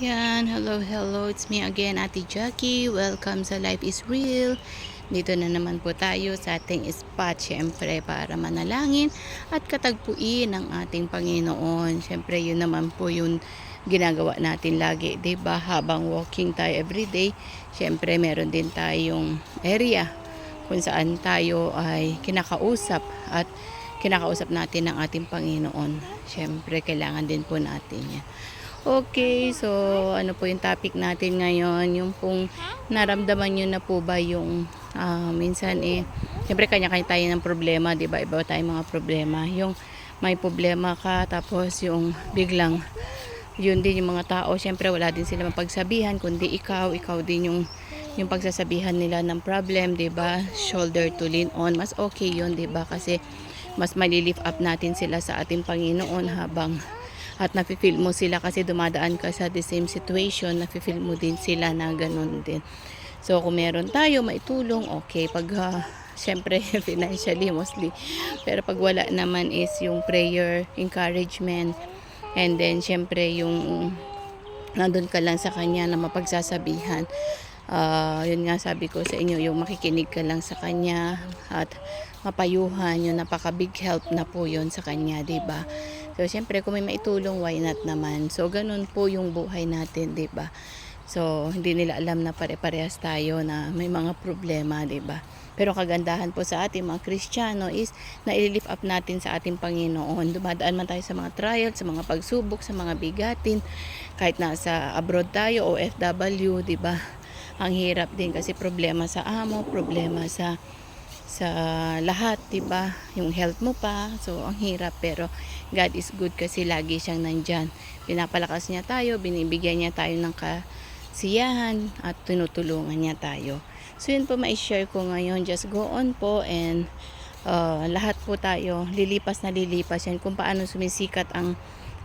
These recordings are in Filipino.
Yan, hello, hello. It's me again, Ate Jackie. Welcome sa Life is Real. Dito na naman po tayo sa ating spot, syempre, para manalangin at katagpuin ng ating Panginoon. Syempre, yun naman po yung ginagawa natin lagi, 'di ba? Habang walking tayo everyday, syempre, meron din tayong area kung saan tayo ay kinakausap at kinakausap natin ng ating Panginoon. Syempre, kailangan din po natin yan. Okay, so ano po yung topic natin ngayon? Yung pong naramdaman nyo na po ba yung ah, minsan eh, siyempre kanya-kanya tayo ng problema, di ba? Iba tayong mga problema. Yung may problema ka, tapos yung biglang yun din yung mga tao, syempre wala din sila mapagsabihan, kundi ikaw, ikaw din yung yung pagsasabihan nila ng problem, 'di ba? Shoulder to lean on. Mas okay 'yun, 'di ba? Kasi mas malilift up natin sila sa ating Panginoon habang at nafe-feel mo sila kasi dumadaan ka sa the same situation, nafe-feel mo din sila na ganun din. So kung meron tayo maitulong, okay. Pag ah, syempre financially mostly. Pero pag wala naman is yung prayer, encouragement, and then syempre yung nandun ka lang sa kanya na mapagsasabihan. Ah, yun nga sabi ko sa inyo, yung makikinig ka lang sa kanya at mapayuhan, yun napaka big help na po yun sa kanya, ba? So syempre kung may maitulong, why not naman? So ganun po yung buhay natin, 'di ba? So hindi nila alam na pare-parehas tayo na may mga problema, 'di ba? Pero kagandahan po sa ating mga Kristiyano is na lift up natin sa ating Panginoon. Dumadaan man tayo sa mga trials, sa mga pagsubok, sa mga bigatin, kahit nasa abroad tayo o FW, 'di ba? Ang hirap din kasi problema sa amo, problema sa sa lahat, 'di ba? Yung health mo pa. So ang hirap pero God is good kasi lagi siyang nandyan. Pinapalakas niya tayo, binibigyan niya tayo ng kasiyahan at tinutulungan niya tayo. So yun po ma-share ko ngayon. Just go on po and uh, lahat po tayo lilipas na lilipas yan kung paano sumisikat ang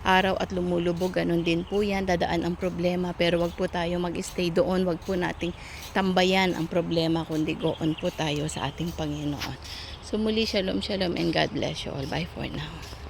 araw at lumulubog, ganun din po yan, dadaan ang problema, pero wag po tayo mag-stay doon, wag po nating tambayan ang problema, kundi go on po tayo sa ating Panginoon. So muli, shalom, shalom, and God bless you all. Bye for now.